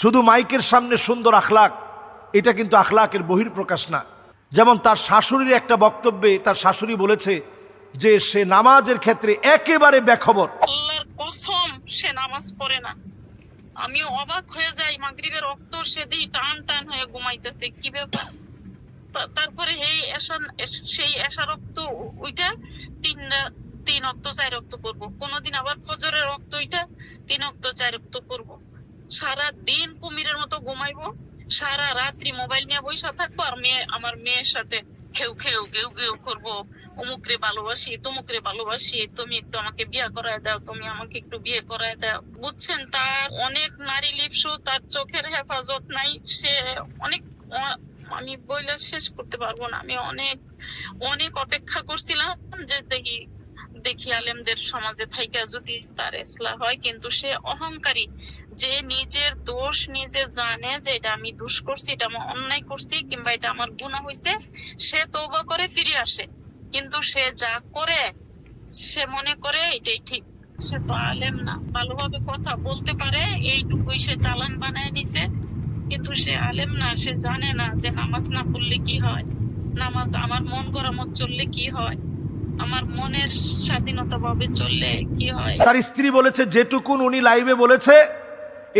শুধু মাইকের সামনে সুন্দর আখলাক, এটা কিন্তু আখলাকের বহির প্রকাশ না। যেমন তার শাশুড়ির একটা বক্তব্যে তার শাশুড়ি বলেছে যে সে নামাজের ক্ষেত্রে একেবারে বেখবর। আল্লাহর কসম, সে নামাজ পড়ে না। আমি অবাক হয়ে যাই, মাগরিবের রক্ত সে দিই টান টান হয়ে ঘুমাইতেছে, কি ব্যাপার? তারপরে এই এশ- সেই এশা রক্ত ওইটা তিন তিন অক্ত চার রক্ত করব। কোনোদিন আবার ফজরের রক্ত ওইটা তিন অক্ত চার রক্ত করব। সারা দিন কুমিরের মতো ঘুমাইবো, সারা রাত্রি মোবাইল নিয়ে বৈশা থাকব আর মেয়ে, আমার মেয়ের সাথে খেউ খেউ গেউ গেউ করব। অমুকরে ভালোবাসি, তমুকরে ভালোবাসি, তুমি একটু আমাকে বিয়ে করায় দাও, তুমি আমাকে একটু বিয়ে করায় দাও। বুঝছেন, তার অনেক নারী লিপসু, তার চোখের হেফাজত নাই, সে অনেক, আমি বইলে শেষ করতে পারব না। আমি অনেক অনেক অপেক্ষা করছিলাম যে দেখি দেখি আলেমদের সমাজে থাইকা যদি তার ইসলাম হয়, কিন্তু সে অহংকারী। যে নিজের দোষ নিজে জানে যে এটা আমি দোষ করছি, এটা আমি অন্যায় করছি কিংবা এটা আমার গুনাহ হয়েছে সে তওবা করে ফিরে আসে। কিন্তু সে যা করে, সে মনে করে এটাই ঠিক। সে তো আলেম না, ভালোভাবে কথা বলতে পারে, এইটুকুই সে চালান বানায় নিছে। কিন্তু সে আলেম না, সে জানে না যে নামাজ না পড়লে কি হয়? নামাজ আমার মন করা চললে কি হয়? আমার মনের স্বাধীনতা ভাবে চললে কি হয়? তার স্ত্রী বলেছে, যেটুকুন উনি লাইভে বলেছে,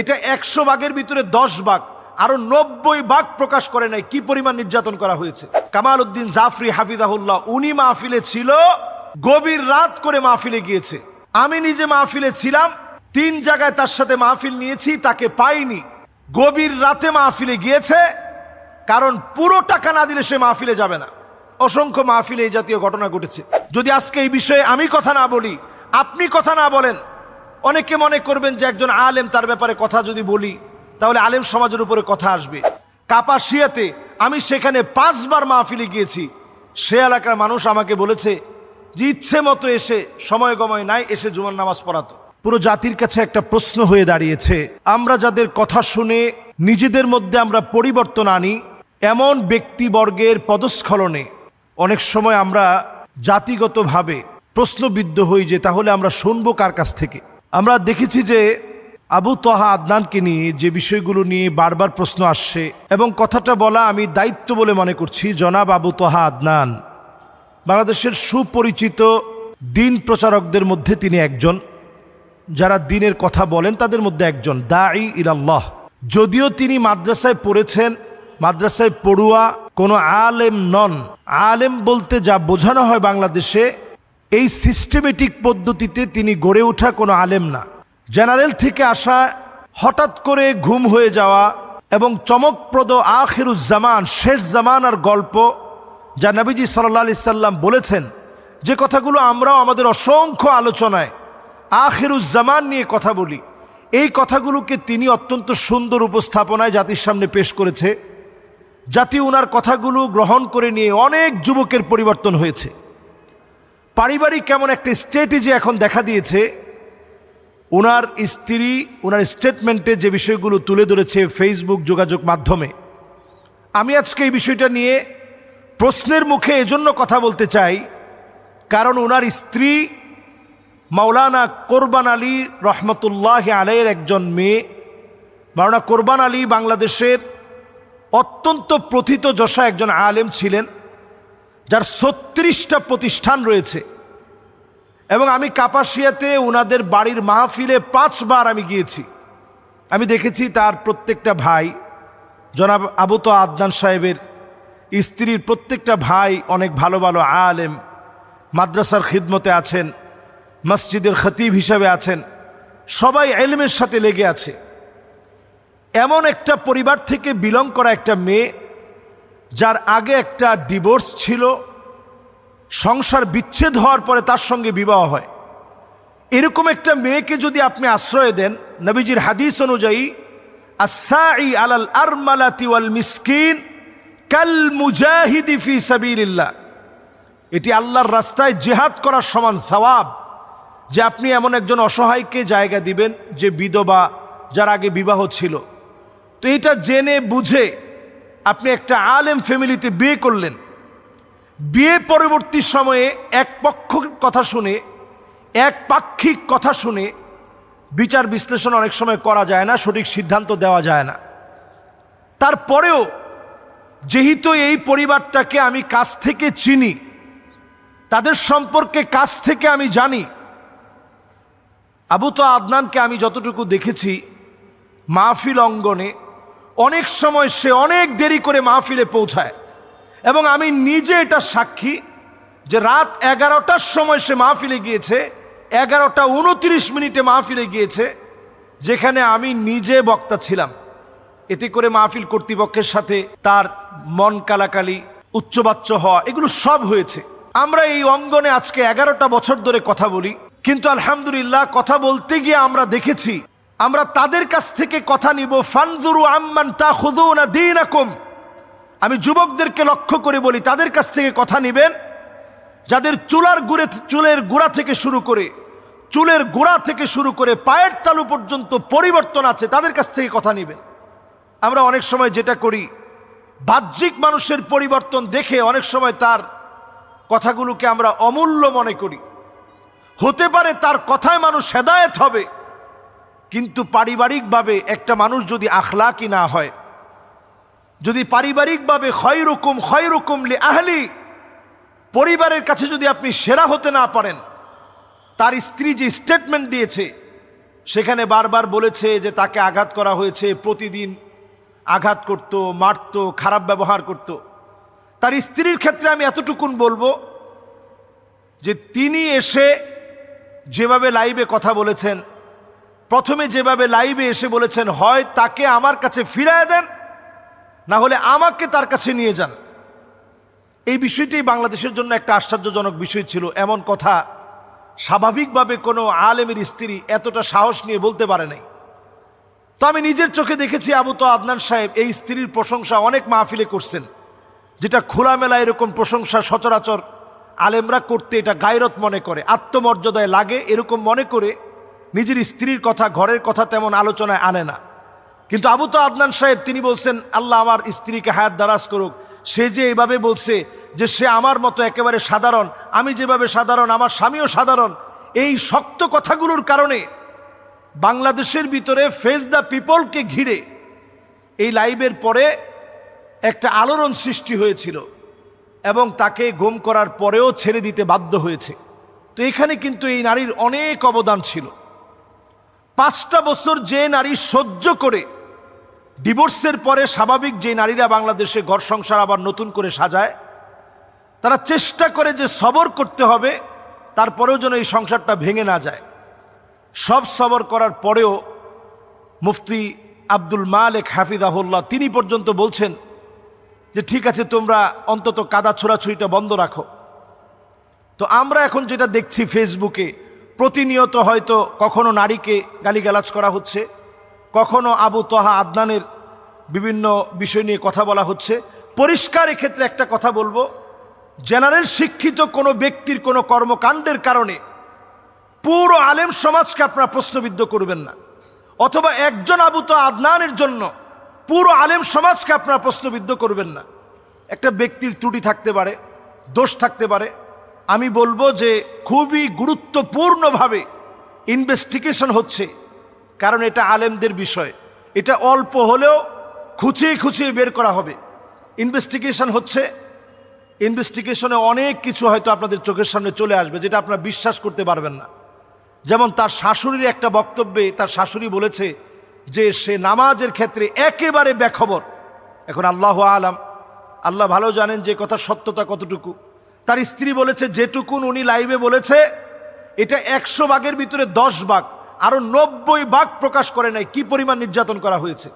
এটা একশো ভাগের ভিতরে দশ ভাগ। আরও নব্বই ভাগ প্রকাশ করে নাই। কি পরিমাণ নির্যাতন করা হয়েছে? কামাল উদ্দিন জাফরি হাফিদাহুল্লাহ উনি মাহফিলে ছিল, গভীর রাত করে মাহফিলে গিয়েছে। আমি নিজে মাহফিলে ছিলাম, তিন জায়গায় তার সাথে মাহফিল নিয়েছি, তাকে পাইনি। গভীর রাতে মাহফিলে গিয়েছে, কারণ পুরো টাকা না দিলে সে মাহফিলে যাবে না। অসংখ্য মাহফিলে এই জাতীয় ঘটনা ঘটেছে। যদি আজকে এই বিষয়ে আমি কথা না বলি, আপনি কথা না বলেন, অনেকে মনে করবেন যে একজন আলেম তার ব্যাপারে কথা যদি বলি, তাহলে আলেম সমাজের উপরে কথা আসবে। কাপাসিয়াতে আমি সেখানে পাঁচবার মাহফিলে গিয়েছি। সে এলাকার মানুষ আমাকে বলেছে যে ইচ্ছে মতো এসে, সময় গময় নাই, এসে জুমার নামাজ পড়াতো। পুরো জাতির কাছে একটা প্রশ্ন হয়ে দাঁড়িয়েছে, আমরা যাদের কথা শুনে নিজেদের মধ্যে আমরা পরিবর্তন আনি, এমন ব্যক্তিবর্গের পদস্খলনে অনেক সময় আমরা জাতিগতভাবে প্রশ্নবিদ্ধ হই যে তাহলে আমরা শুনব কার কাছ থেকে? আমরা দেখেছি যে আবু তহা আদনানকে নিয়ে যে বিষয়গুলো নিয়ে বারবার প্রশ্ন আসছে এবং কথাটা বলা আমি দায়িত্ব বলে মনে করছি, জনাব আবু তহা আদনান। বাংলাদেশের সুপরিচিত দিন প্রচারকদের মধ্যে তিনি একজন। যারা দিনের কথা বলেন তাদের মধ্যে একজন, দাঈ ইলাল্লাহ। যদিও তিনি মাদ্রাসায় পড়েছেন মাদ্রাসায় পড়ুয়া কোনো আলেম নন। আলেম বলতে যা বোঝানো হয় বাংলাদেশে, এই সিস্টেমেটিক পদ্ধতিতে তিনি গড়ে ওঠা কোনো আলেম না। জেনারেল থেকে আসা, হঠাৎ করে ঘুম হয়ে যাওয়া এবং চমকপ্রদ আখিরুজ্জামান শেষ জামানার গল্প যা নবীজি সাল্লা সাল্লাম বলেছেন, যে কথাগুলো আমরাও আমাদের অসংখ্য আলোচনায় আখিরুজ্জামান নিয়ে কথা বলি। এই কথাগুলোকে তিনি অত্যন্ত সুন্দর উপস্থাপনায় জাতির সামনে পেশ করেছে। জাতি ওনার কথাগুলো গ্রহণ করে নিয়ে অনেক যুবকের পরিবর্তন হয়েছে। পারিবারিক কেমন একটা স্ট্র্যাটেজি এখন দেখা দিয়েছে। ওনার স্ত্রী ওনার স্টেটমেন্টে যে বিষয়গুলো তুলে ধরেছে ফেসবুক যোগাযোগ মাধ্যমে। আমি আজকে এই বিষয়টা নিয়ে প্রশ্নের মুখে এজন্য কথা বলতে চাই, কারণ ওনার স্ত্রী মাওলানা কোরবান আলী রহমতুল্লাহ আলের একজন মেয়ে। মাওলানা কোরবান আলী বাংলাদেশের অত্যন্ত প্রথিত যশা একজন আলেম ছিলেন, যার ছত্রিশটা প্রতিষ্ঠান রয়েছে। এবং আমি কাপাসিয়াতে ওনাদের বাড়ির মাহফিলে পাঁচবার আমি গিয়েছি। আমি দেখেছি তার প্রত্যেকটা ভাই, জনাব আবুত আদনান সাহেবের স্ত্রীর প্রত্যেকটা ভাই অনেক ভালো ভালো আলেম, মাদ্রাসার খিদমতে আছেন, মসজিদের খতিব হিসাবে আছেন, সবাই এলমের সাথে লেগে আছে। এমন একটা পরিবার থেকে বিলং করা একটা মেয়ে, যার আগে একটা ডিভোর্স ছিল, সংসার বিচ্ছেদ হওয়ার পরে তার সঙ্গে বিবাহ হয়। এরকম একটা মেয়েকে যদি আপনি আশ্রয় দেন, নবীজির হাদিস অনুযায়ী আসাই আলাল আরমালাতি ওয়াল মিসকিন কাল মুজাহিদি ফি সাবিলিল্লাহ। এটি আল্লাহর রাস্তায় জেহাদ করার সমান সওয়াব, যে আপনি এমন একজন অসহায়কে জায়গা দিবেন, যে বিধবা যার আগে বিবাহ ছিল। তো এটা জেনে বুঝে আপনি একটা আলেম ফ্যামিলিতে বিয়ে করলেন। বিয়ে পরবর্তী সময়ে এক পক্ষ কথা শুনে, এক পাক্ষিক কথা শুনে বিচার বিশ্লেষণ অনেক সময় করা যায় না, সঠিক সিদ্ধান্ত দেওয়া যায় না। তারপরেও যেহেতু এই পরিবারটাকে আমি কাছ থেকে চিনি, তাদের সম্পর্কে কাছ থেকে আমি জানি, আবু তো আদনানকে আমি যতটুকু দেখেছি, মাহফিল অঙ্গনে অনেক সময় সে অনেক দেরি করে মাহফিলে পৌঁছায়। এবং আমি নিজে এটা সাক্ষী যে রাত এগারোটার সময় সে মাহফিলে গিয়েছে, এগারোটা উনত্রিশ মিনিটে মাহফিলে গিয়েছে, যেখানে আমি নিজে বক্তা ছিলাম। এতে করে মাহফিল কর্তৃপক্ষের সাথে তার মন কালাকালি, উচ্চবাচ্য হওয়া, এগুলো সব হয়েছে। আমরা এই অঙ্গনে আজকে এগারোটা বছর ধরে কথা বলি, কিন্তু আলহামদুলিল্লাহ কথা বলতে গিয়ে আমরা দেখেছি আমরা তাদের কাছ থেকে কথা নিব, ফানজুরু আম্মান তা খুদুনা দিন আমি যুবকদেরকে লক্ষ্য করে বলি, তাদের কাছ থেকে কথা নেবেন। যাদের চুলার গুড়ে, চুলের গোড়া থেকে শুরু করে, চুলের গোড়া থেকে শুরু করে পায়ের তালু পর্যন্ত পরিবর্তন আছে, তাদের কাছ থেকে কথা নেবেন। আমরা অনেক সময় যেটা করি, বাহ্যিক মানুষের পরিবর্তন দেখে অনেক সময় তার কথাগুলোকে আমরা অমূল্য মনে করি। হতে পারে তার কথায় মানুষ হেদায়েত হবে কিন্তু পারিবারিকভাবে একটা মানুষ যদি আখলাকি না হয়, যদি পারিবারিকভাবে খয়রুকুম খয়রুকুম লি আহলি, পরিবারের কাছে যদি আপনি সেরা হতে না পারেন, তার স্ত্রী যে স্টেটমেন্ট দিয়েছে, সেখানে বারবার বলেছে যে তাকে আঘাত করা হয়েছে, প্রতিদিন আঘাত করত, মারত, খারাপ ব্যবহার করত। তার স্ত্রীর ক্ষেত্রে আমি এতটুকুন বলব যে তিনি এসে যেভাবে লাইভে কথা বলেছেন প্রথমে যেভাবে লাইভে এসে বলেছেন, হয় তাকে আমার কাছে ফিরায় দেন, না হলে আমাকে তার কাছে নিয়ে যান। এই বিষয়টি বাংলাদেশের জন্য একটা আশ্চর্যজনক বিষয় ছিল। এমন কথা স্বাভাবিকভাবে কোনো আলেমের স্ত্রী এতটা সাহস নিয়ে বলতে পারে নাই। তো আমি নিজের চোখে দেখেছি আবু তো আদনান সাহেব এই স্ত্রীর প্রশংসা অনেক মাহফিলে করছেন, যেটা খোলামেলা এরকম প্রশংসা সচরাচর আলেমরা করতে এটা গায়রত মনে করে, আত্মমর্যাদায় লাগে এরকম মনে করে নিজের স্ত্রীর কথা, ঘরের কথা তেমন আলোচনায় আনে না। কিন্তু আবু তো আদনান সাহেব, তিনি বলছেন, আল্লাহ আমার স্ত্রীকে হায়াত দারাজ করুক। সে যে এভাবে বলছে যে সে আমার মতো একেবারে সাধারণ, আমি যেভাবে সাধারণ, আমার স্বামীও সাধারণ, এই শক্ত কথাগুলোর কারণে বাংলাদেশের ভিতরে ফেস দ্য পিপলকে ঘিরে এই লাইভের পরে একটা আলোড়ন সৃষ্টি হয়েছিল এবং তাকে গুম করার পরেও ছেড়ে দিতে বাধ্য হয়েছে। তো এখানে কিন্তু এই নারীর অনেক অবদান ছিল। পাঁচটা বছর যে নারী সহ্য করে ডিভোর্সের পরে স্বাভাবিক যে নারীরা বাংলাদেশে ঘর সংসার আবার নতুন করে সাজায়, তারা চেষ্টা করে যে সবর করতে হবে, তারপরেও যেন এই সংসারটা ভেঙে না যায়। সব সবর করার পরেও মুফতি আব্দুল মালেক হাফিদাহুল্লাহ তিনি পর্যন্ত বলছেন যে, ঠিক আছে, তোমরা অন্তত কাদা ছোড়াছুড়িটা বন্ধ রাখো। তো আমরা এখন যেটা দেখছি ফেসবুকে প্রতিনিয়ত হয়তো কখনো নারীকে গালিগালাজ করা হচ্ছে, কখনো আবু তহা আদনানের বিভিন্ন বিষয় নিয়ে কথা বলা হচ্ছে। পরিষ্কার এক্ষেত্রে একটা কথা বলব, জেনারেল শিক্ষিত কোনো ব্যক্তির কোনো কর্মকাণ্ডের কারণে পুরো আলেম সমাজকে আপনারা প্রশ্নবিদ্ধ করবেন না, অথবা একজন আবু তো আদনানের জন্য পুরো আলেম সমাজকে আপনারা প্রশ্নবিদ্ধ করবেন না। একটা ব্যক্তির ত্রুটি থাকতে পারে, দোষ থাকতে পারে আমি বলব যে খুবই গুরুত্বপূর্ণভাবে ইনভেস্টিগেশন হচ্ছে। কারণ এটা আলেমদের বিষয়। এটা অল্প হলেও খুঁচিয়ে খুঁচিয়ে বের করা হবে। ইনভেস্টিগেশন হচ্ছে। ইনভেস্টিগেশনে অনেক কিছু হয়তো আপনাদের চোখের সামনে চলে আসবে যেটা আপনারা বিশ্বাস করতে পারবেন না। যেমন তার শাশুড়ির একটা বক্তব্যে তার শাশুড়ি বলেছে যে সে নামাজের ক্ষেত্রে একেবারে ব্যাখবর এখন আল্লাহ আলাম। আল্লাহ ভালো জানেন যে কথা সত্যতা কতটুকু। তার স্ত্রী বলেছে, যেটুকুন উনি লাইভে বলেছে, এটা একশো ভাগের ভিতরে দশ ভাগ, আরও নব্বই ভাগ প্রকাশ করে নাই। কি পরিমাণ নির্যাতন করা হয়েছে?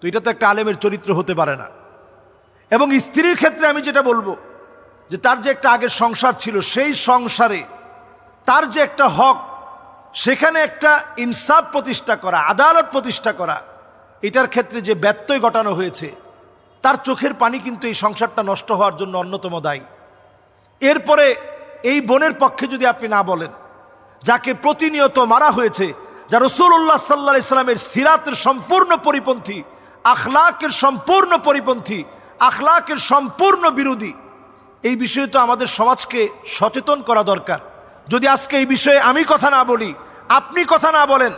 তো এটা তো একটা আলেমের চরিত্র হতে পারে না। এবং স্ত্রীর ক্ষেত্রে আমি যেটা বলব, যে তার যে একটা আগের সংসার ছিল, সেই সংসারে তার যে একটা হক, সেখানে একটা ইনসাফ প্রতিষ্ঠা করা, আদালত প্রতিষ্ঠা করা, এটার ক্ষেত্রে যে ব্যত্যয় ঘটানো হয়েছে, তার চোখের পানি কিন্তু এই সংসারটা নষ্ট হওয়ার জন্য অন্যতম দায়ী। এরপরে এই বোনের পক্ষে যদি আপনি না বলেন, যাকে প্রতিনিয়ত মারা হয়েছে, যা রসুল্লাহ সাল্লা ইসলামের সিরাতের সম্পূর্ণ পরিপন্থী, আখলাকের সম্পূর্ণ পরিপন্থী, আখলাকের সম্পূর্ণ বিরোধী, এই বিষয়ে তো আমাদের সমাজকে সচেতন করা দরকার। যদি আজকে এই বিষয়ে আমি কথা না বলি, আপনি কথা না বলেন,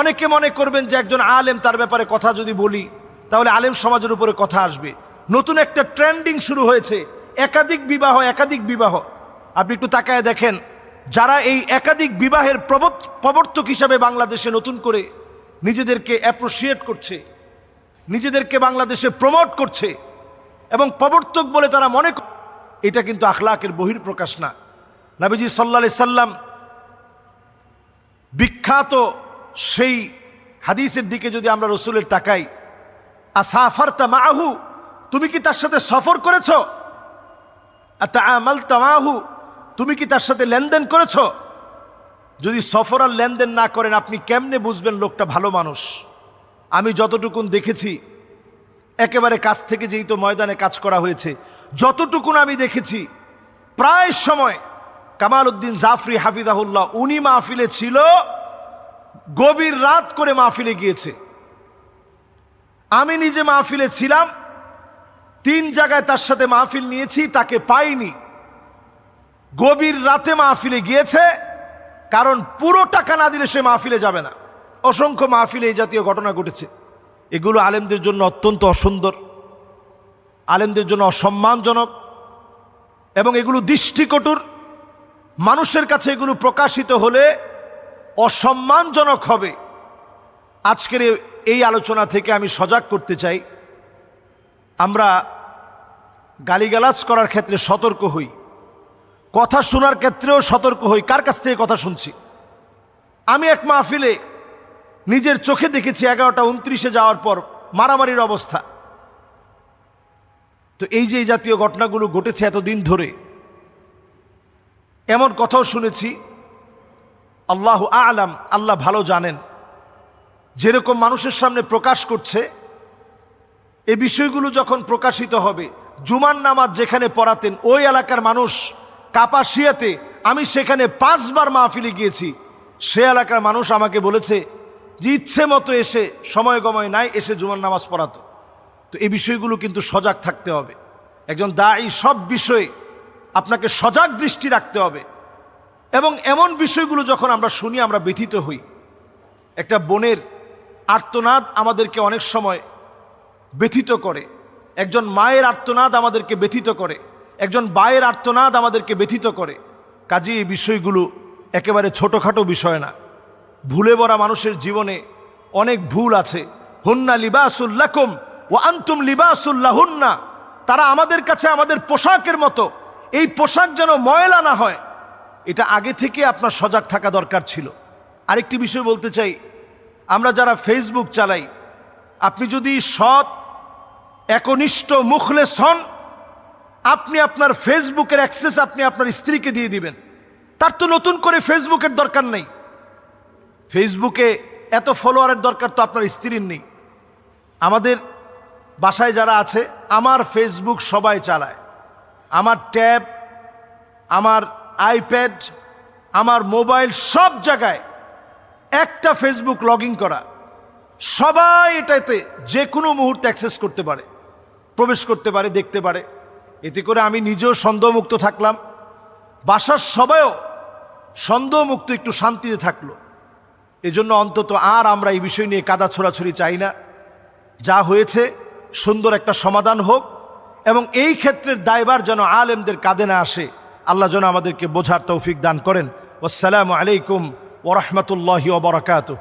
অনেকে মনে করবেন যে একজন আলেম তার ব্যাপারে কথা যদি বলি, তাহলে আলেম সমাজের উপরে কথা আসবে। নতুন একটা ট্রেন্ডিং শুরু হয়েছে একাধিক বিবাহ একাধিক বিবাহ। আপনি একটু তাকায় দেখেন, যারা এই একাধিক বিবাহের প্রবর্ত- প্রবর্তক হিসাবে বাংলাদেশে নতুন করে নিজেদেরকে অ্যাপ্রোসিয়েট করছে, নিজেদেরকে বাংলাদেশে প্রমোট করছে এবং প্রবর্তক বলে তারা মনে করে এটা কিন্তু আখলাকের বহির প্রকাশ না। নাবিজি সাল্লা সাল্লাম বিখ্যাত সেই হাদিসের দিকে যদি আমরা রসুলের তাকাই, আসাফারতা মাহু তুমি কি তার সাথে সফর করেছ? আমাল তামাহু তুমি কি তার সাথে লেনদেন করেছ? যদি সফর আর লেনদেন না করেন, আপনি কেমনে বুঝবেন লোকটা ভালো মানুষ? আমি যতটুকুন দেখেছি, একেবারে কাছ থেকে যেই তো ময়দানে কাজ করা হয়েছে, যতটুকুন আমি দেখেছি, প্রায় সময় কামাল উদ্দিন জাফরি হাফিদাহুল্লাহ উনি মাহফিলে ছিল, গভীর রাত করে মাহফিলে গিয়েছে। আমি নিজে মাহফিলে ছিলাম তিন জায়গায় তার সাথে মাহফিল নিয়েছি, তাকে পাইনি। গভীর রাতে মাহফিলে গিয়েছে, কারণ পুরো টাকা না দিলে সে মাহফিলে যাবে না। অসংখ্য মাহফিলে এই জাতীয় ঘটনা ঘটেছে। এগুলো আলেমদের জন্য অত্যন্ত অসুন্দর, আলেমদের জন্য অসম্মানজনক, এবং এগুলো দৃষ্টিকটুর। মানুষের কাছে এগুলো প্রকাশিত হলে অসম্মানজনক হবে। আজকের এই আলোচনা থেকে আমি সজাগ করতে চাই। আমরা গালিগালাজ করার ক্ষেত্রে সতর্ক হই। কথা শোনার ক্ষেত্রেও সতর্ক হই। কার কাছ থেকে কথা শুনছি? আমি এক মাহফিলে নিজের চোখে দেখেছি এগারোটা উনত্রিশে যাওয়ার পর মারামারির অবস্থা। তো এই যে এই জাতীয় ঘটনাগুলো ঘটেছে এতদিন ধরে, এমন কথাও শুনেছি, আল্লাহ আলাম, আল্লাহ ভালো জানেন। যেরকম মানুষের সামনে প্রকাশ করছে, এ বিষয়গুলো যখন প্রকাশিত হবে জুমার নামাজ যেখানে পড়াতেন, ওই এলাকার মানুষ কাপাসিয়াতে, আমি সেখানে পাঁচবার মাহফিলে গিয়েছি। সে এলাকার মানুষ আমাকে বলেছে যে ইচ্ছে মতো এসে, সময় গময় নাই, এসে জুমার নামাজ পড়াতো। তো এই বিষয়গুলো কিন্তু সজাগ থাকতে হবে। একজন দায়ী সব বিষয়ে আপনাকে সজাগ দৃষ্টি রাখতে হবে। এবং এমন বিষয়গুলো যখন আমরা শুনি, আমরা ব্যথিত হই। একটা বোনের আর্তনাদ আমাদেরকে অনেক সময় ব্যথিত করে। একজন মায়ের আর্তনাদ আমাদেরকে ব্যথিত করে, একজন বায়ের আর্তনাদ আমাদেরকে ব্যথিত করে। কাজে এই বিষয়গুলো একেবারে ছোটোখাটো বিষয় না। ভুলে ভরা মানুষের জীবনে অনেক ভুল আছে। হুন্না লিবাসুল্লাকুম ও আন্তুম লিবাসুল্লাহ হুন্না তারা আমাদের কাছে আমাদের পোশাকের মতো। এই পোশাক যেন ময়লা না হয়। এটা আগে থেকে আপনার সজাগ থাকা দরকার ছিল। আরেকটি বিষয় বলতে চাই, আমরা যারা ফেসবুক চালাই, আপনি যদি সৎ একনিষ্ঠ মুখলেস হন। আপনি আপনার ফেসবুকের অ্যাক্সেস আপনি আপনার স্ত্রীকে দিয়ে দিবেন। তার তো নতুন করে ফেসবুকের দরকার নেই। ফেসবুকে এত ফলোয়ারের দরকার তো আপনার স্ত্রীর নেই। আমাদের বাসায় যারা আছে, আমার ফেসবুক সবাই চালায়। আমার ট্যাব, আমার আইপ্যাড, আমার মোবাইল সব জায়গায় একটা ফেসবুক লগ করা। সবাই এটাতে যে কোনো মুহূর্তে অ্যাক্সেস করতে পারে। প্রবেশ করতে পারে, দেখতে পারে। এতে করে আমি নিজেও সন্দেহমুক্ত থাকলাম। বাসার সবাইও সন্দেহমুক্ত, একটু শান্তিতে থাকল। এজন্য অন্তত আর আমরা এই বিষয় নিয়ে কাদা ছোড়াছড়ি চাই না। যা হয়েছে, সুন্দর একটা সমাধান হোক এবং এই ক্ষেত্রের দায়বার যেন আলেমদের কাঁধে না আসে, আল্লাহ যেন আমাদেরকে বোঝার তৌফিক দান করেন। আসসালামু আলাইকুম ওরহমতুল্লাহি ওবরাকাতু